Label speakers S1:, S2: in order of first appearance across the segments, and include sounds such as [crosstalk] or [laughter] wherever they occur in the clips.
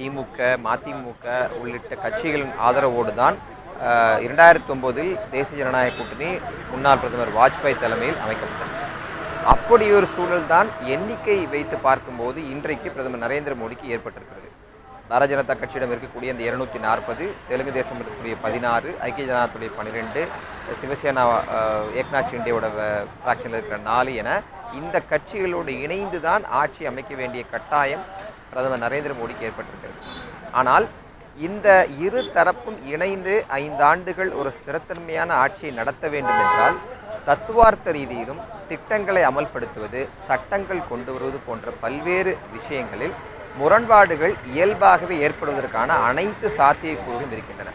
S1: திமுக மதிமுக உள்ளிட்ட கட்சிகளின் ஆதரவோடு தான் இரண்டாயிரத்தி ஒம்போதில் தேசிய ஜனநாயக கூட்டணி முன்னாள் பிரதமர் வாஜ்பாய் தலைமையில் அமைக்கப்பட்டது. அப்படி ஒரு சூழல் தான் எண்ணிக்கை வைத்து பார்க்கும்போது இன்றைக்கு பிரதமர் நரேந்திர மோடிக்கு ஏற்பட்டிருக்கிறது. பாரதிய ஜனதா கட்சியிடம் இருக்கக்கூடிய இந்த இருநூத்தி நாற்பது தெலுங்கு தேசம் இருக்கக்கூடிய பதினாறு ஐக்கிய ஜனதாத்துடைய பன்னிரெண்டு சிவசேனா ஏக்நாத் ஷிண்டேவோட ஃப்ராக்ஷனில் இருக்கிற நாலு என இந்த கட்சிகளோடு இணைந்து தான் ஆட்சி அமைக்க வேண்டிய கட்டாயம் பிரதமர் நரேந்திர மோடிக்கு ஏற்பட்டிருக்கிறது. ஆனால் இந்த இரு தரப்பும் இணைந்து ஐந்தாண்டுகள் ஒரு ஸ்திரத்தன்மையான ஆட்சியை நடத்த வேண்டும் என்றால் தத்துவார்த்த ரீதியிலும் திட்டங்களை அமல்படுத்துவது சட்டங்கள் கொண்டு வருவது போன்ற பல்வேறு விஷயங்களில் முரண்பாடுகள் இயல்பாகவே ஏற்படுவதற்கான அனைத்து சாத்தியக்கூறுகளும் இருக்கின்றன.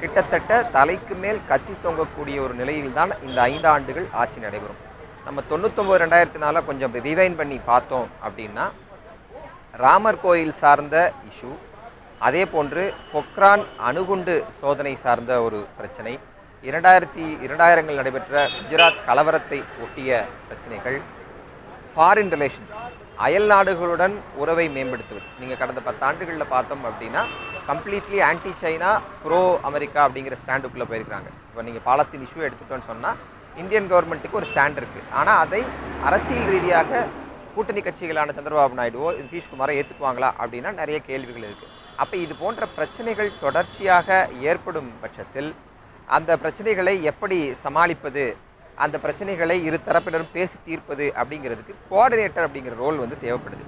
S1: கிட்டத்தட்ட தலைக்கு மேல் கத்தி தொங்கக்கூடிய ஒரு நிலையில்தான் இந்த ஐந்து ஆண்டுகள் ஆட்சி நடைபெறும். நம்ம தொண்ணூத்தொம்பது ரெண்டாயிரத்தி நாளில் கொஞ்சம் ரிவைன் பண்ணி பார்த்தோம் அப்படின்னா ராமர் கோயில் சார்ந்த இஷ்யூ. அதே போன்று பொக்ரான் அணுகுண்டு சோதனை சார்ந்த ஒரு பிரச்சனை. இரண்டாயிரத்தி இரண்டாயிரங்கள் நடைபெற்ற குஜராத் கலவரத்தை ஒட்டிய பிரச்சனைகள். ஃபாரின் ரிலேஷன்ஸ் அயல் நாடுகளுடன் உறவை மேம்படுத்துவது. நீங்கள் கடந்த பத்தாண்டுகளில் பார்த்தோம் அப்படின்னா completely anti China pro America அப்படிங்கிற ஸ்டாண்டுக்குள்ளே போயிருக்காங்க இப்போ நீங்கள் பாலஸ்தீன் இஷ்யூ எடுத்துட்டோன்னு சொன்னால் இந்தியன் கவர்மெண்ட்டுக்கு ஒரு ஸ்டாண்ட் இருக்குது ஆனால் அதை அரசியல் ரீதியாக கூட்டணி கட்சிகளான சந்திரபாபு நாயுடுவோ நிதிஷ்குமாரை ஏற்றுக்குவாங்களா அப்படின்னா நிறைய கேள்விகள் இருக்குது அப்போ இது போன்ற பிரச்சனைகள் தொடர்ச்சியாக ஏற்படும் பட்சத்தில் அந்த பிரச்சனைகளை எப்படி சமாளிப்பது அந்த பிரச்சனைகளை இரு தரப்பினரும் பேசி தீர்ப்பது அப்படிங்கிறதுக்கு கோஆர்டினேட்டர் அப்படிங்கிற ரோல் வந்து தேவைப்படுது.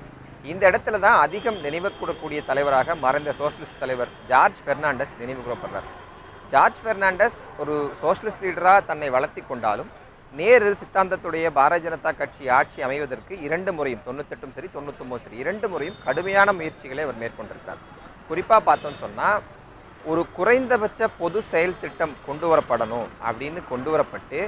S1: இந்த இடத்துல தான் அதிகம் நினைவு கூடக்கூடிய தலைவராக மறைந்த சோஷலிஸ்ட் தலைவர் ஜார்ஜ் பெர்னாண்டஸ் நினைவு கூறப்படுறார். ஜார்ஜ் பெர்னாண்டஸ் ஒரு சோஷலிஸ்ட் லீடராக தன்னை வளர்த்தி கொண்டாலும் நேரில் சித்தாந்தத்துடைய பாரதிய ஜனதா கட்சி ஆட்சி அமைவதற்கு இரண்டு முறையும் தொண்ணூத்தெட்டும் சரி தொண்ணூத்தொம்பதும் சரி இரண்டு முறையும் கடுமையான முயற்சிகளை அவர் மேற்கொண்டிருக்கிறார். குறிப்பாக பார்த்தோம்னு சொன்னால் ஒரு குறைந்தபட்ச பொது செயல் திட்டம் கொண்டு வரப்படணும் அப்படின்னு கொண்டு வரப்பட்டு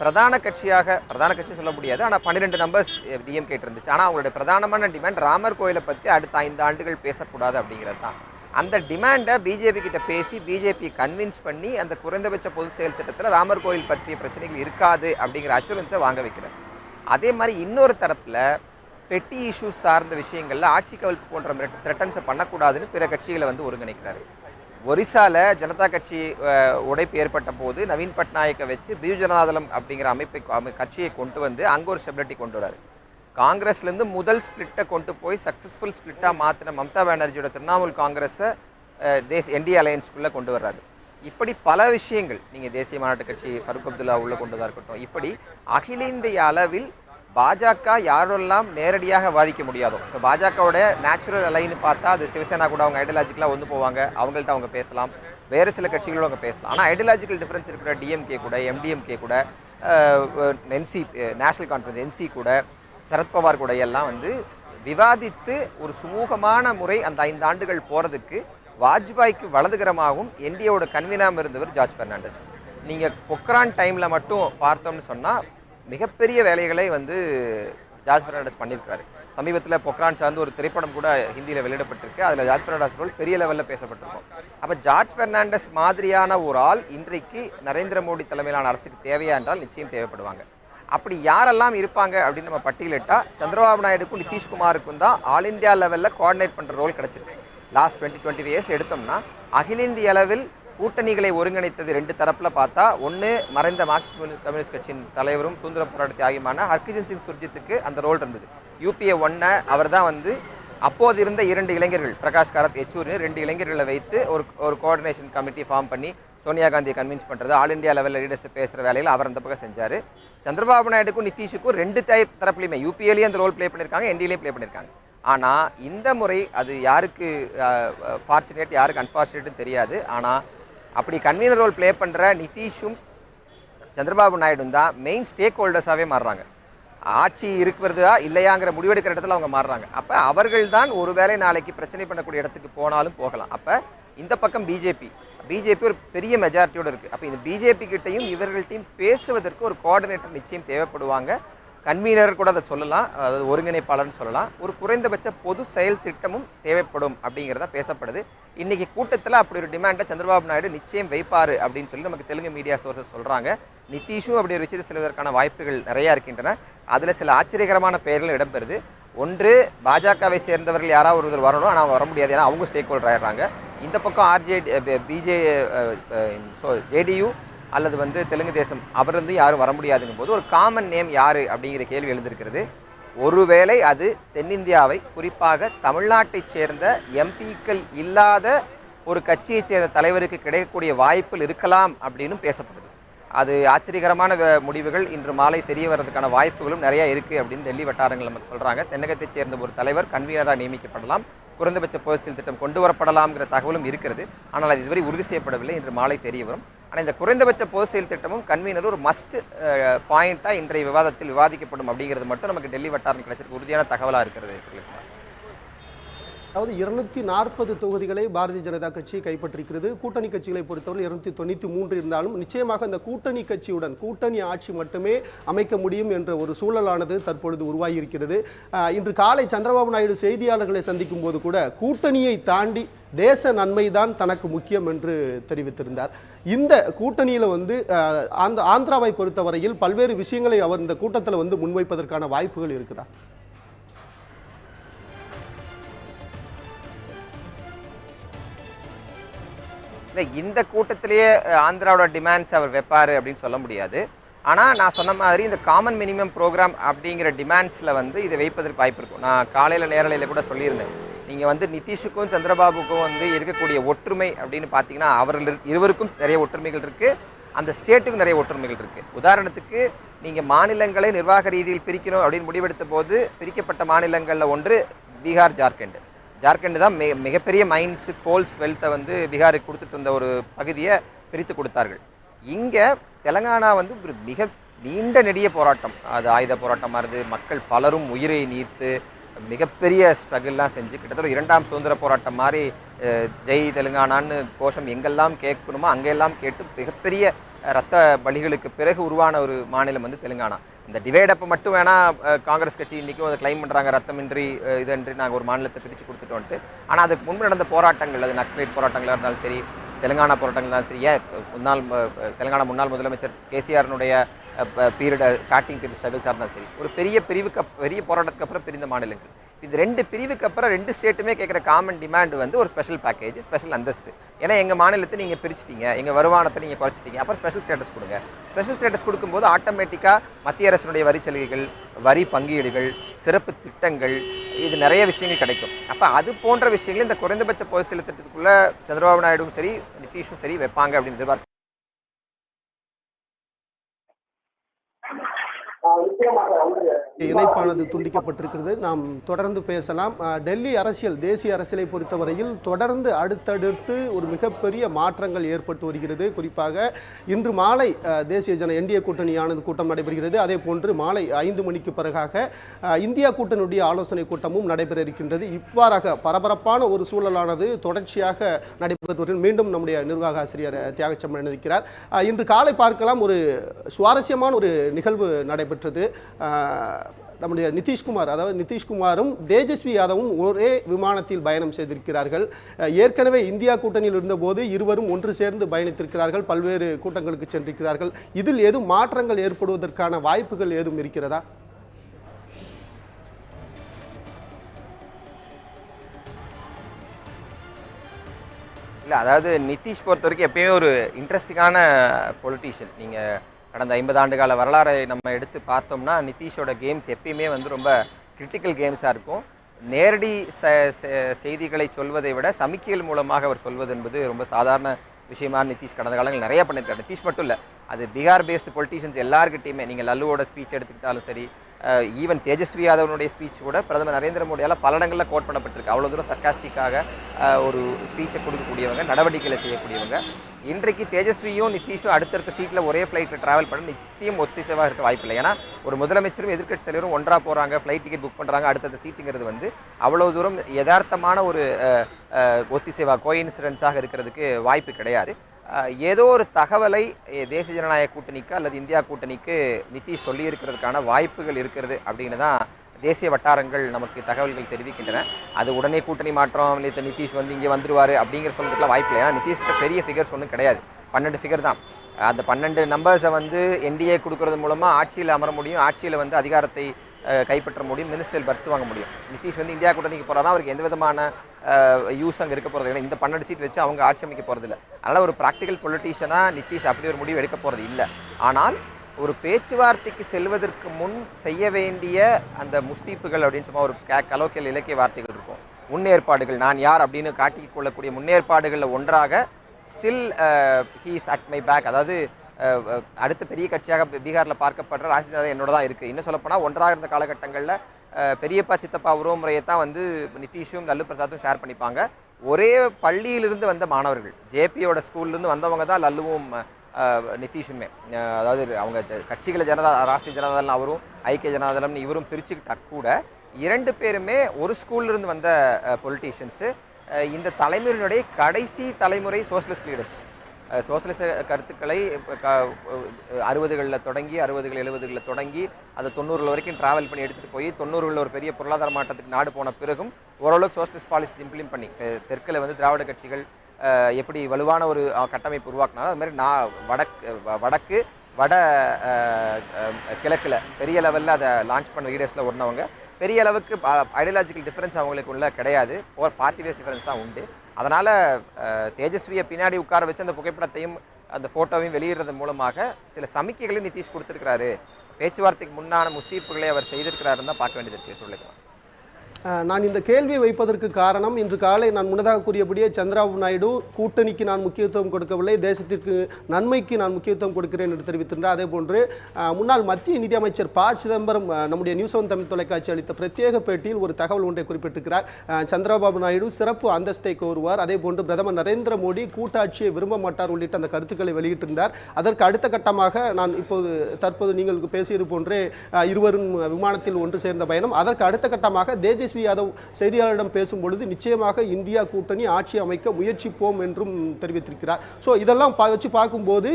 S1: பிரதான கட்சியாக பிரதான கட்சி சொல்ல முடியாது ஆனால் பன்னிரெண்டு நம்பர்ஸ் டிஎம்கே இருந்துச்சு. ஆனால் அவங்களுடைய பிரதானமான டிமாண்ட் ராமர் கோயிலை பற்றி அடுத்த ஐந்து ஆண்டுகள் பேசக்கூடாது அப்படிங்கிறது தான். அந்த டிமாண்டை பிஜேபி கிட்ட பேசி பிஜேபி கன்வின்ஸ் பண்ணி அந்த குறைந்தபட்ச பொது செயல் திட்டத்தில் ராமர் கோயில் பற்றிய பிரச்சனைகள் இருக்காது அப்படிங்கிற அஷூரன்ஸை வாங்க வைக்கிறார். அதே மாதிரி இன்னொரு தரப்பில் பெட்டி இஷ்யூஸ் சார்ந்த விஷயங்களில் ஆட்சி கவிழ்ப்பு போன்ற த்ரெட்டன்ஸை பண்ணக்கூடாதுன்னு பிற கட்சிகளை வந்து ஒருங்கிணைக்கிறாரு. ஒரிசால ஜனதா கட்சி உடைப்பு ஏற்பட்ட போது நவீன் பட்நாயக்கை வச்சு பிஜு ஜனதாதளம் அப்படிங்கிற அமைப்பை கட்சியை கொண்டு வந்து அங்கே ஒரு ஸ்டெபிலிட்டி கொண்டு வராரு. காங்கிரஸ்லேருந்து முதல் ஸ்பிளிட்டை கொண்டு போய் சக்ஸஸ்ஃபுல் ஸ்பிளிட்டாக மாற்றின மம்தா பானர்ஜியோட திரிணாமுல் காங்கிரஸை தேஸ் என்டி என்டிஏ அலையன்ஸ்குள்ளே கொண்டு வர்றாரு. இப்படி பல விஷயங்கள் நீங்கள் தேசிய மாநாட்டு கட்சி ஃபருக் அப்துல்லா உள்ளே கொண்டு தான் இருக்கட்டும் இப்படி அகில இந்திய அளவில் பாஜக யாரெல்லாம் நேரடியாக வாதிக்க முடியாதோ இப்போ பாஜகவோட நேச்சுரல் அலைன்னு பார்த்தா அது சிவசேனா கூட அவங்க ஐடியாலஜிக்கலாக ஒன்று போவாங்க அவங்கள்ட்ட அவங்க பேசலாம் வேறு சில கட்சிகளோட அவங்க பேசலாம். ஆனால் ஐடியாலஜிக்கல் டிஃப்ரென்ஸ் இருக்கிற டிஎம்கே கூட எம்டிஎம்கே கூட என்சி நேஷனல் கான்ஃபரன்ஸ் என்சி கூட சரத்பவார் கூட எல்லாம் வந்து விவாதித்து ஒரு சுமூகமான முறை அந்த ஐந்து ஆண்டுகள் போகிறதுக்கு வாஜ்பாய்க்கு வலதுகரமாகவும் என்டிஏவோட கன்வீனாகவும் இருந்தவர் ஜார்ஜ் பெர்னாண்டஸ். நீங்கள் பொக்ரான் டைமில் மட்டும் பார்த்தோம்னு சொன்னால் மிகப்பெரிய வேலைகளை வந்து ஜார்ஜ் பெர்னாண்டஸ் பண்ணியிருக்காரு. சமீபத்தில் பொக்ரான் சார்ந்து ஒரு திரைப்படம் கூட ஹிந்தியில் வெளியிடப்பட்டிருக்கு. அதில் ஜார்ஜ் பெர்னாண்டஸ் ரோல் பெரிய லெவலில் பேசப்பட்டிருக்கும். அப்போ ஜார்ஜ் பெர்னாண்டஸ் மாதிரியான ஒரு ஆள் இன்றைக்கு நரேந்திர மோடி தலைமையிலான அரசுக்கு தேவையா என்றால் நிச்சயம் தேவைப்படுவாங்க. அப்படி யாரெல்லாம் இருப்பாங்க அப்படின்னு நம்ம பட்டியலிட்டால் சந்திரபாபு நாயுடுக்கும் நிதிஷ்குமாருக்கும் தான் ஆல் இந்தியா லெவலில் கோஆர்டினேட் பண்ணுற ரோல் கிடச்சிருக்கு. லாஸ்ட் டுவெண்ட்டி டுவெண்ட்டி இயர்ஸ் எடுத்தோம்னா அகில இந்திய அளவில் கூட்டணிகளை ஒருங்கிணைத்தது ரெண்டு தரப்பில் பார்த்தா ஒன்று மறைந்த மார்க்சிஸ்ட் கம்யூனிஸ்ட் கட்சியின் தலைவரும் சுதந்திர போராட்ட தியாகியுமான ஹர்கிஜன் சிங் சுர்ஜித்துக்கு அந்த ரோல் இருந்தது. யூபிஏ ஒன்னை அவர் தான் வந்து அப்போது இருந்த இரண்டு இளைஞர்கள் பிரகாஷ் காரத் யெச்சூரி ரெண்டு இளைஞர்களை வைத்து ஒரு ஒரு கோஆர்டினேஷன் கமிட்டி ஃபார்ம் பண்ணி சோனியா காந்தியை கன்வின்ஸ் பண்ணுறது ஆல் இந்தியா லெவலில் லீடர்ஸ்ட்டு பேசுகிற வேலையில் அவர் அந்த பக்கம் செஞ்சார். சந்திரபாபு நாயுடுக்கும் நிதிஷுக்கும் ரெண்டு டைப் தரப்புலையுமே யூபிஏலையும் அந்த ரோல் ப்ளே பண்ணியிருக்காங்க என்டிஏலையும் ப்ளே பண்ணியிருக்காங்க ஆனால் இந்த முறை அது யாருக்கு ஃபார்ச்சுனேட் யாருக்கு அன்ஃபார்ச்சுனேட்னு தெரியாது. ஆனால் அப்படி கன்வீனர் ரோல் ப்ளே பண்ணுற நிதிஷும் சந்திரபாபு நாயுடும் தான் மெயின் ஸ்டேக் ஹோல்டர்ஸாகவே மாறுறாங்க. ஆட்சி இருக்கிறதா இல்லையாங்கிற முடிவெடுக்கிற இடத்துல அவங்க மாறுறாங்க. அப்போ அவர்கள் தான் ஒருவேளை நாளைக்கு பிரச்சனை பண்ணக்கூடிய இடத்துக்கு போனாலும் போகலாம். அப்போ இந்த பக்கம் பிஜேபி பிஜேபி ஒரு பெரிய மெஜாரிட்டியோட இருக்குது அப்போ இந்த பிஜேபி கிட்டையும் இவர்கள்ட்டையும் பேசுவதற்கு ஒரு கோஆர்டினேட்டர் நிச்சயம் தேவைப்படுவாங்க. கன்வீனர் கூட அதை சொல்லலாம். அதாவது ஒருங்கிணைப்பாளர்னு சொல்லலாம். ஒரு குறைந்தபட்ச பொது செயல் திட்டமும் தேவைப்படும் அப்படிங்கிறத பேசப்படுது. இன்றைக்கி கூட்டத்தில் அப்படி ஒரு டிமாண்டை சந்திரபாபு நாயுடு நிச்சயம் வைப்பார் அப்படின்னு சொல்லி நமக்கு தெலுங்கு மீடியா சோர்ஸஸ் சொல்கிறாங்க நிதிஷும் அப்படி ஒரு விஷயத்தை செல்வதற்கான வாய்ப்புகள் நிறையா இருக்கின்றன. அதில் சில ஆச்சரியகரமான பெயர்கள் இடம்பெறுது. ஒன்று பாஜகவை சேர்ந்தவர்கள் யாராவது ஒருத்தர் வரணும். ஆனால் வர முடியாது. ஏன்னா அவங்க ஸ்டேக் ஹோல்டர் ஆயிடுறாங்க. இந்த பக்கம் ஆர்ஜே பிஜே ஸோ ஜேடியு அல்லது வந்து தெலுங்கு தேசம் அவர் வந்து யாரும் வர முடியாதுங்கும் போது ஒரு காமன் நேம் யார் அப்படிங்கிற கேள்வி எழுந்திருக்கிறது. ஒருவேளை அது தென்னிந்தியாவை குறிப்பாக தமிழ்நாட்டைச் சேர்ந்த எம்பிக்கள் இல்லாத ஒரு கட்சியைச் சேர்ந்த தலைவருக்கு கிடைக்கக்கூடிய வாய்ப்புகள் இருக்கலாம் அப்படின்னு பேசப்படுது. அது ஆச்சரியகரமான வ- முடிவுகள். இன்று மாலை தெரிய வர்றதுக்கான வாய்ப்புகளும் நிறைய இருக்குது அப்படின்னு டெல்லி வட்டாரங்கள் நமக்கு சொல்கிறாங்க தென்னகத்தைச் சேர்ந்த ஒரு தலைவர் கன்வீனராக நியமிக்கப்படலாம். குறைந்தபட்ச பொதுச்செயல் திட்டம் கொண்டு வரப்படலாம்ங்கிற தகவலும் இருக்கிறது. ஆனால் அது இதுவரை உறுதி செய்யப்படவில்லை இன்று மாலை தெரிய வரும். ஆனால் இந்த குறைந்தபட்ச பொது செயல் திட்டமும் கன்வீனர் ஒரு மஸ்ட் பாயிண்ட்டாக இன்றைய விவாதத்தில் விவாதிக்கப்படும் அப்படிங்கிறது மட்டும் நமக்கு டெல்லி வட்டாரம் கிடைச்சிருக்கு உறுதியான தகவலாக இருக்கிறது.
S2: அதாவது இருநூத்தி நாற்பது தொகுதிகளை பாரதிய ஜனதா கட்சி கைப்பற்றிருக்கிறது. கூட்டணி கட்சிகளை பொறுத்தவரை இருநூத்தி தொண்ணூற்றி மூன்று இருந்தாலும் நிச்சயமாக இந்த கூட்டணி கட்சியுடன் கூட்டணி ஆட்சி மட்டுமே அமைக்க முடியும் என்ற ஒரு சூழலானது தற்பொழுது உருவாகியிருக்கிறது. இன்று காலை சந்திரபாபு நாயுடு செய்தியாளர்களை சந்திக்கும் போது கூட கூட்டணியை தாண்டி தேச நன்மைதான் தனக்கு முக்கியம் என்று தெரிவித்திருந்தார். இந்த கூட்டணியில் வந்து ஆந்திராவை பொறுத்தவரையில் பல்வேறு விஷயங்களை அவர் இந்த கூட்டத்தில் வந்து முன்வைப்பதற்கான வாய்ப்புகள் இருக்குதா?
S1: இல்லை இந்த கூட்டத்திலேயே ஆந்திராவோட டிமாண்ட்ஸ் அவர் வைப்பார் அப்படின்னு சொல்ல முடியாது. ஆனால் நான் சொன்ன மாதிரி இந்த காமன் மினிமம் ப்ரோக்ராம் அப்படிங்கிற டிமாண்ட்ஸில் வந்து இதை வைப்பதற்கு வாய்ப்பு இருக்கும். நான் காலையில் நேரலையில் கூட சொல்லியிருந்தேன். நீங்கள் வந்து நிதிஷுக்கும் சந்திரபாபுக்கும் வந்து இருக்கக்கூடிய ஒற்றுமை அப்படின்னு பார்த்தீங்கன்னா அவர்கள் இருவருக்கும் நிறைய ஒற்றுமைகள் இருக்குது அந்த ஸ்டேட்டுக்கும் நிறைய ஒற்றுமைகள் இருக்குது உதாரணத்துக்கு நீங்கள் மாநிலங்களை நிர்வாக ரீதியில் பிரிக்கணும் அப்படின்னு முடிவெடுத்த போது பிரிக்கப்பட்ட மாநிலங்களில் ஒன்று பீகார் ஜார்க்கண்ட். ஜார்க்கண்ட் தான் மிக மிகப்பெரிய மைன்ஸ் கோல்ஸ் வெல்த்தை வந்து பீகாருக்கு கொடுத்துட்டு இருந்த ஒரு பகுதியை பிரித்து கொடுத்தார்கள். இங்கே தெலங்கானா வந்து ஒரு மிக நீண்ட நெடிய போராட்டம். அது ஆயுத போராட்டமாக இருந்து மக்கள் பலரும் உயிரை நீர்த்து மிகப்பெரிய ஸ்ட்ரகிள்லாம் செஞ்சு கிட்டத்தட்ட இரண்டாம் சுதந்திர போராட்டம் மாதிரி ஜெய் தெலுங்கானான்னு கோஷம் எங்கெல்லாம் கேட்கணுமோ அங்கெல்லாம் கேட்டு மிகப்பெரிய ரத்த பலிகளுக்கு பிறகு உருவான ஒரு மாநிலம் வந்து தெலுங்கானா. இந்த டிவைட் அப்போ மட்டும் வேணால் காங்கிரஸ் கட்சி இன்றைக்கும் அதை கிளைம் பண்ணுறாங்க ரத்தமின்றி இதன்றி நாங்கள் ஒரு மாநிலத்தை பிரித்து கொடுத்துட்டோன்ட்டு. ஆனால் அதுக்கு முன்பு நடந்த போராட்டங்கள் அது நக்சலைட் போராட்டங்களாக இருந்தாலும் சரி தெலுங்கானா போராட்டங்கள் இருந்தாலும் சரி ஏன் முன்னாள் தெலுங்கானா முன்னாள் முதலமைச்சர் கேசிஆர்னுடைய பீரியட் ஸ்டார்டிங் பீரியட் ஸ்ட்ரகிள்ஸாக இருந்தாலும் சரி. ஒரு பெரிய பிரிவுக்கு பெரிய போராட்டத்துக்கு அப்புறம் பிரிந்த மாநிலங்கள். இது ரெண்டு பிரிவுக்கு அப்புறம் ரெண்டு ஸ்டேட்டுமே கேட்குற காமன் டிமாண்ட் வந்து ஒரு ஸ்பெஷல் பேக்கேஜ் ஸ்பெஷல் அந்தஸ்து. ஏன்னா எங்கள் மாநிலத்தை நீங்கள் பிரிச்சிட்டீங்க எங்கள் வருமானத்தை நீங்கள் குறைச்சிட்டீங்க அப்புறம் ஸ்பெஷல் ஸ்டேட்டஸ் கொடுங்க. ஸ்பெஷல் ஸ்டேட்டஸ் கொடுக்கும்போது ஆட்டோமேட்டிக்காக மத்திய அரசினுடைய வரி சலுகைகள் வரி பங்கீடுகள் சிறப்பு திட்டங்கள் இது நிறைய விஷயங்கள் கிடைக்கும். அப்போ அது போன்ற விஷயங்கள் இந்த குறைந்தபட்ச பொது செலுத்த சந்திரபாபு நாயுடும் சரி நிதிஷும் சரி வைப்பாங்க அப்படின்னு எதிர்பார்க்க 啊，你听 yang.
S2: இணைப்பானது துண்டிக்கப்பட்டிருக்கிறது. நாம் தொடர்ந்து பேசலாம். டெல்லி அரசியல் தேசிய அரசியலை பொறுத்தவரையில் தொடர்ந்து அடுத்தடுத்து ஒரு மிகப்பெரிய மாற்றங்கள் ஏற்பட்டு வருகிறது. குறிப்பாக இன்று மாலை தேசிய ஜன என்டிஏ கூட்டணியானது கூட்டம் நடைபெறுகிறது. அதே போன்று மாலை ஐந்து மணிக்கு பிறகாக இந்தியா கூட்டணியுடைய ஆலோசனை கூட்டமும் நடைபெற இருக்கின்றது. இவ்வாறாக பரபரப்பான ஒரு சூழலானது தொடர்ச்சியாக நடைபெற்று மீண்டும் நம்முடைய நிர்வாக ஆசிரியர் அஹ், தியாகச்சம்மன் இன்று காலை பார்க்கலாம். ஒரு சுவாரஸ்யமான ஒரு நிகழ்வு நடைபெற்றது. நம்முடைய நிதிஷ்குமார் அதாவது நிதிஷ்குமாரும் தேஜஸ்வி யாதவும் ஒரே விமானத்தில் பயணம் செய்திருக்கிறார்கள். ஏற்கனவே இந்தியா கூட்டணியில் இருந்தபோது இருவரும் ஒன்று சேர்ந்து பயணித்திருக்கிறார்கள். பல்வேறு கூட்டங்களுக்கு சென்றிருக்கிறார்கள். இதில் ஏதும் மாற்றங்கள் ஏற்படுவதற்கான வாய்ப்புகள் ஏதும் இருக்கிறதா?
S1: இல்லை அதாவது நிதிஷ் பொறுத்த வரைக்கும் எப்பயுமே ஒரு இன்ட்ரெஸ்டிங்கான பொலிட்டீஷியன் நீங்கள் கடந்த ஐம்பது ஆண்டு கால வரலாறை நம்ம எடுத்து பார்த்தோம்னா நிதிஷோட கேம்ஸ் எப்பயுமே வந்து ரொம்ப கிரிட்டிக்கல் கேம்ஸாக இருக்கும். நேரடி ச செய்திகளை சொல்வதை விட சமிக்கைகள் மூலமாக அவர் சொல்வது என்பது ரொம்ப சாதாரண விஷயமா நிதிஷ் கடந்த காலங்கள் நிறைய பண்ணியிருக்காரு. நிதிஷ் மட்டும் இல்லை அது பீகார் பேஸ்டு பொலிட்டீஷியன்ஸ் எல்லாருக்கிட்டையுமே நீங்கள் லல்லுவோட ஸ்பீச் எடுத்துக்கிட்டாலும் சரி ஈவன் தேஜஸ்வி யாதவனுடைய ஸ்பீச் கூட பிரதமர் நரேந்திர மோடியால் பல இடங்களில் கோட் பண்ணப்பட்டிருக்கு. அவ்வளோ தூரம் சர்க்காஸ்டிக்காக ஒரு ஸ்பீச்சை கொடுக்கக்கூடியவங்க நடவடிக்கைகளை செய்யக்கூடியவங்க. இன்றைக்கு தேஜஸ்வியும் நிதிஷும் அடுத்தடுத்த சீட்டில் ஒரே ஃப்ளைட்டில் ட்ராவல் பண்ண நித்தியம் ஒத்திசைவாக இருக்க வாய்ப்பில்லை. ஏன்னா ஒரு முதலமைச்சரும் எதிர்க்கட்சி தலைவரும் ஒன்றாக போகிறாங்க ஃப்ளைட் டிக்கெட் புக் பண்ணுறாங்க அடுத்தடுத்த சீட்டுங்கிறது வந்து அவ்வளோ தூரம் யதார்த்தமான ஒரு அஹ், அஹ், ஒத்திசைவா கோயின்சிடென்ஸாக இருக்கிறதுக்கு வாய்ப்பு கிடையாது. ஏதோ ஒரு தகவலை தேசிய ஜனநாயக கூட்டணிக்கு அல்லது இந்தியா கூட்டணிக்கு நிதிஷ் சொல்லியிருக்கிறதுக்கான வாய்ப்புகள் இருக்கிறது அப்படின்னு தான் தேசிய வட்டாரங்கள் நமக்கு தகவல்கள் தெரிவிக்கின்றன. அது உடனே கூட்டணி மாற்றம் நேற்று நிதிஷ் வந்து இங்கே வந்துடுவார் அப்படிங்கிற சொல்றதுக்குலாம் வாய்ப்பு இல்லை. ஏன்னா நிதிஷ்கிட்ட பெரிய ஃபிகர்ஸ் ஒன்றும் கிடையாது. பன்னெண்டு ஃபிகர் தான். அந்த பன்னெண்டு நம்பர்ஸை வந்து என்டிஏ கொடுக்கறது மூலமாக ஆட்சியில் அமர முடியும். ஆட்சியில் வந்து அதிகாரத்தை கைப்பற்ற முடியும் மினிஸ்டர் பர்த் வாங்க முடியும். நிதிஷ் வந்து இந்தியா கூட்டணிக்கு போறாருன்னா அவருக்கு எந்த விதமான யூஸ் அங்கே இருக்க போகிறது இல்லை இந்த பன்னெண்டு சீட் வச்சு அவங்க ஆட்சி அமைக்க போகிறது இல்லை அதனால் ஒரு ப்ராக்டிக்கல் பொலிட்டீஷியனாக நிதிஷ் அப்படி ஒரு முடிவு எடுக்க போகிறது இல்லை. ஆனால் ஒரு பேச்சுவார்த்தைக்கு செல்வதற்கு முன் செய்ய வேண்டிய அந்த முஸ்தீப்புகள் அப்படின்னு சும்மா ஒரு கலோக்கியல் இலக்கிய வார்த்தைகள் இருக்கும். முன்னேற்பாடுகள் நான் யார் அப்படின்னு காட்டிக் கொள்ளக்கூடிய முன்னேற்பாடுகளில் ஒன்றாக still he's at my back அதாவது அடுத்த பெரிய கட்சியாக பீகாரில் பார்க்கப்படுற ராஷ்டிரிய ஜனதா என்னோட தான் இருக்குது இன்னும் சொல்லப்போனால் ஒன்றாக இருந்த காலகட்டங்களில் பெரியப்பா சித்தப்பா உறவு முறையை தான் வந்து நிதிஷும் லல்லு பிரசாத்தும் ஷேர் பண்ணிப்பாங்க. ஒரே பள்ளியிலிருந்து வந்த மாணவர்கள் ஜேபியோட ஸ்கூல்லேருந்து வந்தவங்க தான் லல்லுவும் நிதிஷுமே. அதாவது அவங்க கட்சிகளை ஜனதா ராஷ்டிரிய ஜனதாதளம் அவரும் ஐக்கிய ஜனதாதளம்னு இவரும் பிரிச்சுக்கிட்டா கூட இரண்டு பேருமே ஒரு ஸ்கூல்லேருந்து வந்த பொலிட்டீஷியன்ஸு இந்த தலைமுறையினுடைய கடைசி தலைமுறை சோசியலிஸ்ட் லீடர்ஸ் சோசியலிச கருத்துக்களை அறுபதுகளில் தொடங்கி அறுபதுகள் எழுபதுகளில் தொடங்கி அதை தொண்ணூறுல வரைக்கும் ட்ராவல் பண்ணி எடுத்துகிட்டு போய் தொண்ணூறுகளில் ஒரு பெரிய பொருளாதார மாற்றத்துக்கு நாடு போன பிறகும் ஓரளவுக்கு சோசியலிஸ்ட் பாலிசி இம்ப்ளிமெண்ட் பண்ணி தெற்கில் வந்து திராவிட கட்சிகள் எப்படி வலுவான ஒரு கட்டமைப்பு உருவாக்குனாலும் அது மாதிரி நான் வடக்கு வடக்கு வட கிழக்கில் பெரிய லெவலில் அதை லான்ச் பண்ண லீடர்ஸில் ஒன்றவங்க பெரிய அளவுக்கு ஐடியாலஜிக்கல் டிஃப்ரென்ஸ் அவங்களுக்கு உள்ள கிடையாது. ஒரு பார்ட்டி வேஸ் டிஃப்ரென்ஸ் தான் உண்டு. அதனால் தேஜஸ்வியை பின்னாடி உட்கார வச்சு அந்த புகைப்படத்தையும் அந்த ஃபோட்டோவையும் வெளியிடுறது மூலமாக சில சமிக்கைகளையும் நிதிஷ் கொடுத்துருக்கிறாரு. பேச்சுவார்த்தைக்கு முன்னான முஸ்தீப்புகளை அவர் செய்திருக்கிறாருன்னு தான் பார்க்க வேண்டியது இருக்குது சொல்லிக்கலாம்
S2: நான் இந்த கேள்வியை வைப்பதற்கு காரணம் இன்று காலை நான் முன்னதாக கூறியபடியே சந்திராபு நாயுடு கூட்டணிக்கு நான் முக்கியத்துவம் கொடுக்கவில்லை தேசத்திற்கு நன்மைக்கு நான் முக்கியத்துவம் கொடுக்கிறேன் என்று தெரிவித்திருந்தார். அதே போன்று முன்னாள் மத்திய நிதியமைச்சர் ப. சிதம்பரம் நம்முடைய நியூஸ் ஒன் தமிழ் தொலைக்காட்சி அளித்த பிரத்யேக பேட்டியில் ஒரு தகவல் ஒன்றை குறிப்பிட்டிருக்கிறார். சந்திரபாபு நாயுடு சிறப்பு அந்தஸ்தை கோருவார். அதே போன்று பிரதமர் நரேந்திர மோடி கூட்டாட்சியை விரும்ப மாட்டார் உள்ளிட்ட அந்த கருத்துக்களை வெளியிட்டிருந்தார். அதற்கு அடுத்த கட்டமாக நான் இப்போது தற்போது நீங்கள் பேசியது போன்றே இருவரும் விமானத்தில் ஒன்று சேர்ந்த பயணம். அதற்கு அடுத்த கட்டமாக தேஜஸ்வி யாதவ் செய்தியாளரிடம் பேசும்பொழுது நிச்சயமாக இந்தியா கூட்டணி ஆட்சி அமைக்க முயற்சிப்போம் என்றும் தெரிவித்திருக்கிறார். ஸோ இதெல்லாம் வச்சு பார்க்கும்போது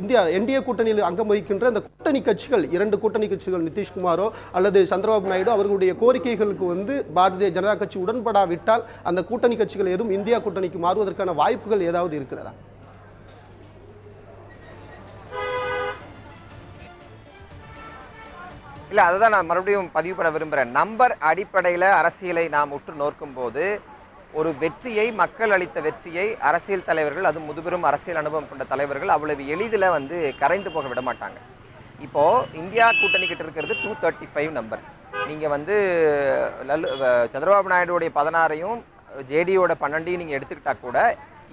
S2: இந்தியா என்டிஏ கூட்டணியில் அங்கம் வகிக்கின்ற அந்த கூட்டணி கட்சிகள் இரண்டு கூட்டணி கட்சிகள் நிதிஷ்குமாரோ அல்லது சந்திரபாபு நாயுடு அவர்களுடைய கோரிக்கைகளுக்கு வந்து பாரதிய ஜனதா கட்சி உடன்படாவிட்டால் அந்த கூட்டணி கட்சிகள் எதுவும் இந்தியா கூட்டணிக்கு மாறுவதற்கான வாய்ப்புகள் ஏதாவது இருக்கிறதா?
S1: இல்லை அதை தான் நான் மறுபடியும் பதிவு பண்ண விரும்புகிறேன் நம்பர் அடிப்படையில் அரசியலை நாம் உற்று நோக்கும் போது ஒரு வெற்றியை மக்கள் அளித்த வெற்றியை அரசியல் தலைவர்கள் அது முதுபெரும் அரசியல் அனுபவம் கொண்ட தலைவர்கள் அவ்வளவு எளிதில் வந்து கரைந்து போக விட மாட்டாங்க. இப்போ இந்தியா கூட்டணி கிட்ட இருக்கிறது டூ தேர்ட்டி ஃபைவ் நம்பர் நீங்கள் வந்து லல்லு சந்திரபாபு நாயுடுடைய பதினாறையும் ஜேடியோட பன்னெண்டையும் நீங்கள் எடுத்துக்கிட்டா கூட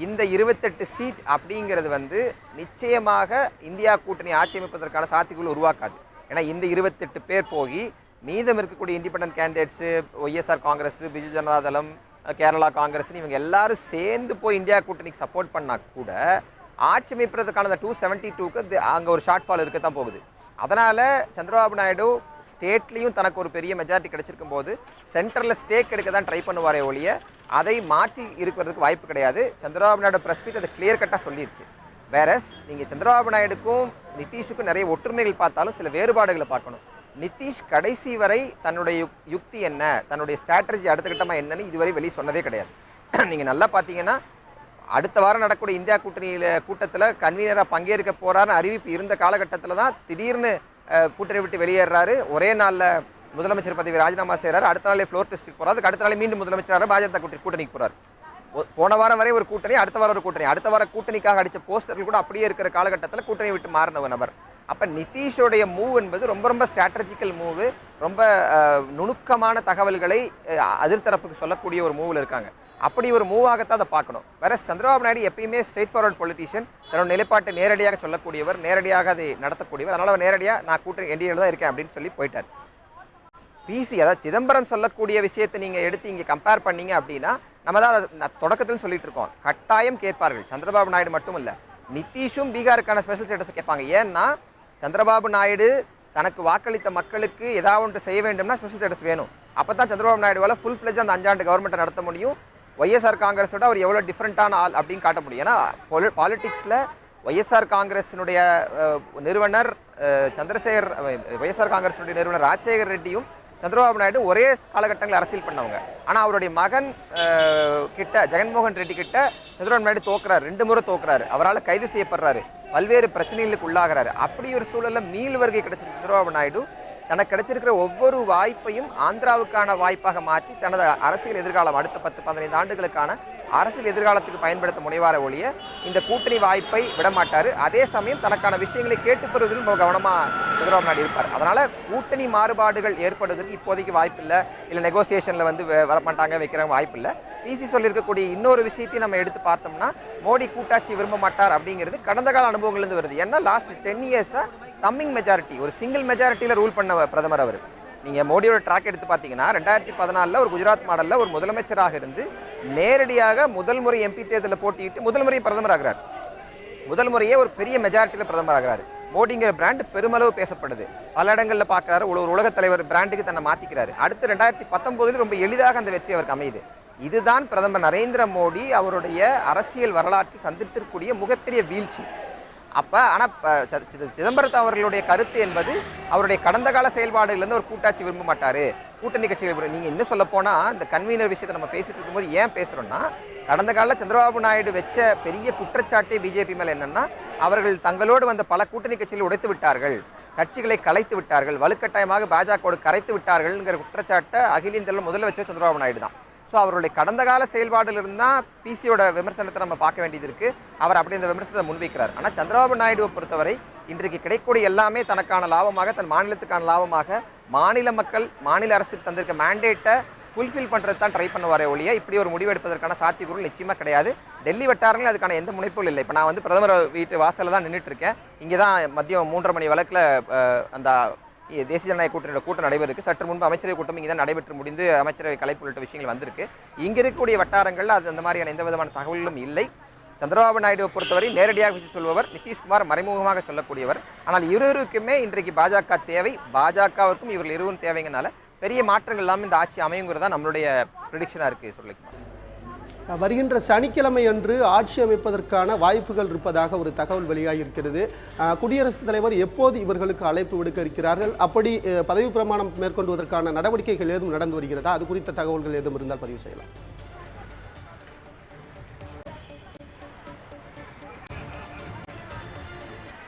S1: இந்த இருபத்தெட்டு சீட் அப்படிங்கிறது வந்து நிச்சயமாக இந்தியா கூட்டணி ஆட்சி அமைப்பதற்கான சாத்தியங்கள் உருவாக்காது. ஏன்னா இந்த இருபத்தெட்டு பேர் போய் மீதம் இருக்கக்கூடிய independent candidates YSR Congress Biju Janata Dal Kerala காங்கிரஸ்னு இவங்க எல்லாரும் சேர்ந்து போய் இந்தியா கூட்டணிக்கு சப்போர்ட் பண்ணா கூட ஆட்சி அமைப்பதற்கான அந்த டூ செவன்ட்டி டூக்கு அங்கே ஒரு ஷார்ட் ஃபால் இருக்க தான் போகுது. அதனால் சந்திரபாபு நாயுடு ஸ்டேட்லேயும் தனக்கு ஒரு பெரிய மெஜாரிட்டி கிடைச்சிருக்கும் போது சென்டரில் ஸ்டேக் எடுக்க தான் ட்ரை பண்ணுவாரே ஒழிய அதை மாற்றி இருக்கிறதுக்கு வாய்ப்பு கிடையாது. சந்திரபாபு நாயுடு ப்ரெஸ் மீட் அதை கிளியர் கட்டாக சொல்லிருச்சு. வேறஸ் நீங்கள் சந்திரபாபு நாயுடுக்கும் நிதிஷுக்கும் நிறைய ஒற்றுமைகள் பார்த்தாலும் சில வேறுபாடுகளை பார்க்கணும். நிதிஷ் கடைசி வரை தன்னுடைய யுக்- யுக்தி என்ன? தன்னுடைய ஸ்ட்ராட்டஜி அடுத்த கட்டமாக என்னன்னு இதுவரை வெளியே சொன்னதே கிடையாது. [clears throat] நீங்கள் நல்லா பார்த்தீங்கன்னா அடுத்த வாரம் நடக்கக்கூடிய இந்தியா கூட்டணியில் கூட்டத்தில் கன்வீனராக பங்கேற்க போறாருன்னு அறிவிப்பு இருந்த காலகட்டத்தில் தான் திடீர்னு கூட்டணி விட்டு வெளியேறாரு. ஒரே நாளில் முதலமைச்சர் பதவி ராஜினாமா செய்கிறார் அடுத்த நாளே ஃப்ளோர் டெஸ்ட்டுக்கு போகிறார் அதுக்கு அடுத்த நாளே மீண்டும் முதலமைச்சராக பாஜக கூட்டணி கூட்டணிக்கு போகிறார் போன வாரம் வரை ஒரு கூட்டணி அடுத்த வாரம் ஒரு கூட்டணி. அடுத்த வாரம் கூட்டணிக்காக அடித்த போஸ்டர்கள் கூட அப்படியே இருக்கிற காலகட்டத்தில் கூட்டணி விட்டு மாறின ஒரு நபர். அப்போ நிதிஷோடைய மூவ் என்பது ரொம்ப ரொம்ப ஸ்ட்ராட்டஜிக்கல் மூவு ரொம்ப நுணுக்கமான தகவல்களை அதிர்தரப்புக்கு சொல்லக்கூடிய ஒரு மூவில் இருக்காங்க. அப்படி ஒரு மூவாகத்தான் அதை பார்க்கணும். வேற சந்திரபாபு நாயுடு எப்பயுமே ஸ்ட்ரெயிட் ஃபார்வர்ட் பொலிட்டிஷியன் தன்னோட நிலைப்பாட்டை நேரடியாக சொல்லக்கூடியவர் நேரடியாக அதை நடத்தக்கூடியவர். அதனால் அவர் நேரடியாக நான் கூட்டணி என்டிஏல தான் இருக்கேன் அப்படின்னு சொல்லி போயிட்டார். பிசி அதாவது சிதம்பரம் சொல்லக்கூடிய விஷயத்தை நீங்கள் எடுத்து இங்கே கம்பேர் பண்ணீங்க அப்படின்னா நம்ம தான் அதை நான் தொடக்கத்தில் சொல்லிட்டு இருக்கோம். கட்டாயம் கேட்பார்கள். சந்திரபாபு நாயுடு மட்டும் இல்லை நிதிஷும் பீகாருக்கான ஸ்பெஷல் ஸ்டேட்டஸ் கேட்பாங்க. ஏன்னா சந்திரபாபு நாயுடு தனக்கு வாக்களித்த மக்களுக்கு ஏதாவது ஒன்று செய்ய வேண்டும்னா ஸ்பெஷல் ஸ்டேட்டஸ் வேணும். அப்போ தான் சந்திரபாபு நாயுடுவால் ஃபுல் ஃபிளெஜ் அந்த அஞ்சாண்டு கவர்மெண்ட்டை நடத்த முடியும். ஒய்எஸ்ஆர் காங்கிரஸோட அவர் எவ்வளோ டிஃப்ரெண்ட்டான ஆள் அப்படின்னு காட்ட முடியும். ஏன்னா பாலிட்டிக்ஸில் ஒய்எஸ்ஆர் காங்கிரஸினுடைய நிறுவனர் சந்திரசேகர் ஒய்எஸ்ஆர் காங்கிரஸினுடைய நிறுவனர் ராஜசேகர் ரெட்டியும் சந்திரபாபு நாயுடு ஒரே காலகட்டங்களில் அரசியல் பண்ணவங்க. ஆனால் அவருடைய மகன் கிட்ட ஜெகன்மோகன் ரெட்டி கிட்ட சந்திரபாபு நாயுடு தோக்குறாரு. ரெண்டு முறை தோக்குறாரு. அவரால் கைது செய்யப்படுறாரு. பல்வேறு பிரச்சனைகளுக்கு உள்ளாகிறாரு. அப்படி ஒரு சூழலில் மீள் வருகை கிடைச்சிருக்கு சந்திரபாபு நாயுடு தனக்கு கிடைச்சிருக்கிற ஒவ்வொரு வாய்ப்பையும் ஆந்திராவுக்கான வாய்ப்பாக மாற்றி தனது அரசியல் எதிர்காலம் அடுத்த பத்து பதினைந்து ஆண்டுகளுக்கான அரசியல் எதிர்காலத்துக்கு பயன்படுத்த முனைவார ஒழிய இந்த கூட்டணி வாய்ப்பை விடமாட்டார். அதே சமயம் தனக்கான விஷயங்களை கேட்டுப்பெறுவதில் ரொம்ப கவனமாக சந்திரபாபு நாயுடு இருப்பார். அதனால் கூட்டணி மாறுபாடுகள் ஏற்படுவதற்கு இப்போதைக்கு வாய்ப்பில்லை. இல்லை நெகோசியேஷனில் வந்து வ- வரமாட்டாங்க வைக்கிற வாய்ப்பில்லை. பிசி சொல்லியிருக்கக்கூடிய இன்னொரு விஷயத்தையும் நம்ம எடுத்து பார்த்தோம்னா மோடி கூட்டாட்சி விரும்ப மாட்டார் அப்படிங்கிறது கடந்த கால அனுபவங்கள்லேருந்து வருது. ஏன்னா லாஸ்ட் டென் இயர்ஸாக கம்மிங் மெஜாரிட்டி ஒரு சிங்கிள் மெஜாரிட்டியில் ரூல் பண்ண பிரதமர் அவர். நீங்கள் மோடியோட ட்ராக் எடுத்து பார்த்தீங்கன்னா ரெண்டாயிரத்தி பதினாலில் ஒரு குஜராத் மாடலில் ஒரு முதலமைச்சராக இருந்து நேரடியாக முதல் முறை எம்பி தேர்தலில் போட்டியிட்டு முதல் முறை பிரதமர் ஆகிறார். முதல் முறையே ஒரு பெரிய மெஜாரிட்டியில் பிரதமர் ஆகிறார். மோடிங்கிற பிராண்ட் பெருமளவு பேசப்படுது. பல இடங்களில் பார்க்குறாரு. ஒரு உலக தலைவர் பிராண்டுக்கு தன்னை மாற்றிக்கிறாரு அடுத்து ரெண்டாயிரத்தி பத்தொம்போதில் ரொம்ப எளிதாக அந்த வெற்றி அவருக்கு அமையுது. இதுதான் பிரதமர் நரேந்திர மோடி அவருடைய அரசியல் வரலாற்றில் சந்தித்திருக்கக்கூடிய மிகப்பெரிய வீழ்ச்சி. அப்போ ஆனால் ப- சிதம்பரத்து அவர்களுடைய கருத்து என்பது அவருடைய கடந்த கால செயல்பாடுகள்லேருந்து ஒரு கூட்டாட்சி விரும்ப மாட்டார். கூட்டணி கட்சிகள் நீங்கள் இன்னும் சொல்ல போனால் இந்த கன்வீனர் விஷயத்தை நம்ம பேசிட்டு இருக்கும்போது ஏன் பேசுகிறோன்னா கடந்த கால சந்திரபாபு நாயுடு வச்ச பெரிய குற்றச்சாட்டே பிஜேபி மேலே என்னென்னா அவர்கள் தங்களோடு வந்த பல கூட்டணி கட்சிகளை உடைத்து விட்டார்கள். கட்சிகளை கலைத்து விட்டார்கள். வலுக்கட்டாயமாக பாஜகவோடு கரைத்து விட்டார்கள்ங்கிற குற்றச்சாட்டை அகில இந்தியாவில் முதல்ல வச்ச சந்திரபாபு நாயுடு தான். ஸோ அவருடைய கடந்த கால செயல்பாடுலேருந்து தான் பிசியோட விமர்சனத்தை நம்ம பார்க்க வேண்டியது இருக்குது அவர் அப்படி இந்த விமர்சனத்தை முன்வைக்கிறார். ஆனால் சந்திரபாபு நாயுடுவை பொறுத்தவரை இன்றைக்கு கிடைக்கக்கூடிய எல்லாமே தனக்கான லாபமாக தன் மாநிலத்துக்கான லாபமாக மாநில மக்கள் மாநில அரசுக்கு தந்திருக்க மேண்டேட்டை ஃபுல்ஃபில் பண்ணுறது தான் ட்ரை பண்ணுவாரே ஒழிய இப்படி ஒரு முடிவு எடுப்பதற்கான சாத்தியக்கூறு நிச்சயமாக கிடையாது. டெல்லி வட்டாரங்களில் அதுக்கான எந்த முனைப்பும் இல்லை. இப்போ நான் வந்து பிரதமர் வீட்டு வாசலில் தான் நின்றுட்டு இருக்கேன். இங்கே தான் மதியம் மூன்றரை மணி வழக்கில் அந்த தேசிய ஜனநாயக கூட்டணியோட கூட்டம் நடைபெறுக்கு சற்று முன்பு அமைச்சரவை கூட்டம் இங்கே தான் நடைபெற்று முடிந்து அமைச்சரவை கலைப்பு உள்ளிட்ட விஷயங்கள் வந்திருக்கு. இங்க இருக்கக்கூடிய வட்டாரங்களில் அது அந்த மாதிரியான எந்த விதமான தகவல்களும் இல்லை. சந்திரபாபு நாயுடுவை பொறுத்தவரை நேரடியாக விஷயம் சொல்பவர் நிதிஷ்குமார் மறைமுகமாக சொல்லக்கூடியவர். ஆனால் இருவருக்குமே இன்றைக்கு பாஜக தேவை. பாஜகவிற்கும் இவர்கள் இருவரும் தேவைங்கனால பெரிய மாற்றங்கள் இல்லாமல் இந்த ஆட்சி அமையுங்கிறதா நம்மளுடைய ப்ரிடிக்ஷனாக இருக்குது சொல்லிக்கலாம்
S2: வருகின்ற சனிக்கிழமை அன்று ஆட்சி அமைப்பதற்கான வாய்ப்புகள் இருப்பதாக ஒரு தகவல் வெளியாகியிருக்கிறது. குடியரசுத் தலைவர் எப்போது இவர்களுக்கு அழைப்பு விடுக்க இருக்கிறார்கள்? அப்படி பதவி பிரமாணம் மேற்கொள்வதற்கான நடவடிக்கைகள் ஏதும் நடந்து வருகிறதா? அது குறித்த தகவல்கள் ஏதும் இருந்தால் பதிவு செய்யலாம்.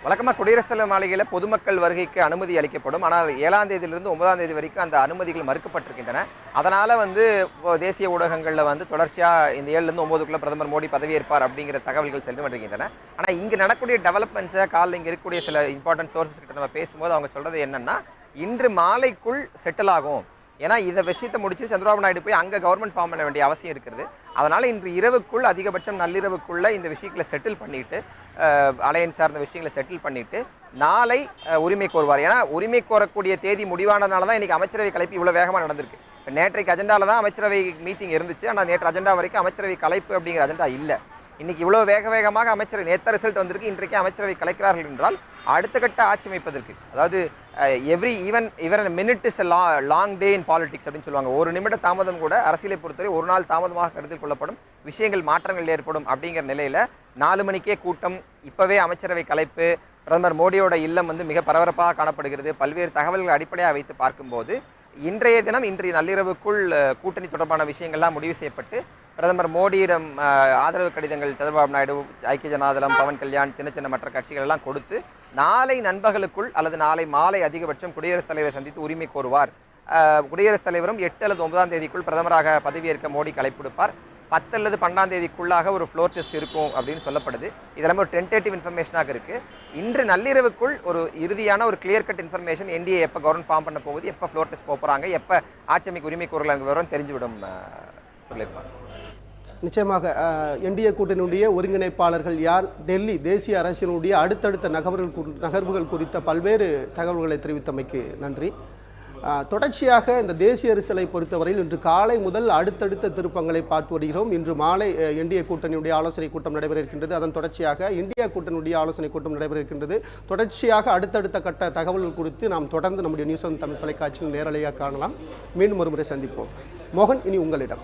S1: வழக்கமாக குடியரசுத் தலைவர் மாளிகையில் பொதுமக்கள் வருகைக்கு அனுமதி அளிக்கப்படும். ஆனால் ஏழாம் தேதியிலிருந்து ஒன்பதாம் தேதி வரைக்கும் அந்த அனுமதிகள் மறுக்கப்பட்டிருக்கின்றன. அதனால் வந்து இப்போ தேசிய ஊடகங்களில் வந்து தொடர்ச்சியாக இந்த ஏழுலேருந்து ஒம்போதுக்குள்ளே பிரதமர் மோடி பதவியேற்பார் அப்படிங்கிற தகவல்கள் சென்று வருகின்றன. ஆனால் இங்கே நடக்கக்கூடிய டெவலப்மெண்ட்ஸை காலில் இங்கே இருக்கக்கூடிய சில இம்பார்ட்டன்ட் சோர்சஸ் கிட்ட நம்ம பேசும்போது அவங்க சொல்கிறது என்னென்னா இன்று மாலைக்குள் செட்டில் ஆகும். ஏன்னா இதை விஷயத்தை முடிச்சு சந்திரபாபு நாயுடு போய் அங்கே கவர்மெண்ட் ஃபார்ம் பண்ண வேண்டிய அவசியம் இருக்கிறது. அதனால் இன்று இரவுக்குள் அதிகபட்சம் நள்ளிரவுக்குள்ளே இந்த விஷயங்களை செட்டில் பண்ணிட்டு அலையன் சார்ந்த விஷயங்களை செட்டில் பண்ணிட்டு நாளை உரிமை கோருவார். ஏன்னா உரிமை கோரக்கூடிய தேதி முடிவானதுனால தான் இன்னைக்கு அமைச்சரவை கலைப்பு இவ்வளோ வேகமாக நடந்திருக்கு. இப்போ நேற்றைக்கு அஜெண்டாவில் தான் அமைச்சரவை மீட்டிங் இருந்துச்சு. ஆனால் நேற்று அஜெண்டா வரைக்கும் அமைச்சரவை கலைப்பு அப்படிங்கிற அஜெண்டா இல்லை. இன்னைக்கு இவ்வளோ வேக வேகமாக அமைச்சர் நேற்று ரிசல்ட் வந்திருக்கு. இன்றைக்கு அமைச்சரவை கலைக்கிறார்கள் என்றால் அடுத்த கட்ட ஆட்சி அமைப்பதற்கு. அதாவது every even even minute is law long day in politics அப்படின்னு சொல்லுவாங்க. ஒரு நிமிட தாமதம் கூட அரசியலை பொறுத்தவரை ஒரு நாள் தாமதமாக கருத்தில் கொள்ளப்படும். விஷயங்கள் மாற்றங்கள் ஏற்படும் அப்படிங்கிற நிலையில் நாலு மணிக்கே கூட்டம் இப்போவே அமைச்சரவை கலைப்பு பிரதமர் மோடியோட இல்லம் வந்து மிக பரபரப்பாக காணப்படுகிறது. பல்வேறு தகவல்கள் அடிப்படையாக வைத்து பார்க்கும்போது இன்றைய தினம் இன்றைய நள்ளிரவுக்குள் கூட்டணி தொடர்பான விஷயங்கள்லாம் முடிவு செய்யப்பட்டு பிரதமர் மோடியிடம் ஆதரவு கடிதங்கள் சந்திரபாபு நாயுடு ஐக்கிய ஜனாதளம் பவன் கல்யாண் சின்ன சின்ன மற்ற கட்சிகள் எல்லாம் கொடுத்து நாளை நண்பகலுக்குள் அல்லது நாளை மாலை அதிகபட்சம் குடியரசுத் தலைவர் சந்தித்து உரிமை கோருவார். குடியரசுத் தலைவரும் எட்டு அல்லது ஒன்பதாம் தேதிக்குள் பிரதமராக பதவியேற்க மோடி கலைப்பிடுப்பார் பத்து அல்லது பன்னெண்டாம் தேதிக்குள்ளாக ஒரு ஃப்ளோர் டெஸ்ட் இருக்கும் அப்படின்னு சொல்லப்படுது. இதெல்லாம் ஒரு டென்டேட்டிவ் இன்ஃபர்மேஷனாக இருக்குது இன்று நள்ளிரவுக்குள் ஒரு இறுதியான ஒரு கிளியர் கட் இன்ஃபர்மேஷன் என்டிஏ எப்போ கவர்மெண்ட் ஃபார்ம் பண்ண போகுது எப்போ ஃப்ளோர் டெஸ்ட் போகிறாங்க எப்போ ஆட்சி அமைக்கு உரிமை கோரலாங்க விவரம் வரும் தெரிஞ்சுவிடும் சொல்லியிருப்பாங்க
S2: நிச்சயமாக என்டிஏ கூட்டணியுடைய ஒருங்கிணைப்பாளர்கள் யார்? டெல்லி தேசிய அரசினுடைய அடுத்தடுத்த நகர்வுகள் நகர்வுகள் குறித்த பல்வேறு தகவல்களை தெரிவித்தமைக்கு நன்றி. தொடர்ச்சியாக இந்த தேசிய அரசியலை பொறுத்தவரையில் இன்று காலை முதல் அடுத்தடுத்த திருப்பங்களை பார்த்து வருகிறோம். இன்று மாலை இந்திய கூட்டணியுடைய ஆலோசனை கூட்டம் நடைபெற இருக்கின்றது. அதன் தொடர்ச்சியாக இந்தியா கூட்டணியுடைய ஆலோசனை கூட்டம் நடைபெற இருக்கின்றது. தொடர்ச்சியாக அடுத்தடுத்த கட்ட தகவல்கள் குறித்து நாம் தொடர்ந்து நம்முடைய நியூஸ் தமிழ் தொலைக்காட்சியில் நேரலையாக காணலாம். மீண்டும் ஒருமுறை சந்திப்போம். மோகன் இனி உங்களிடம்.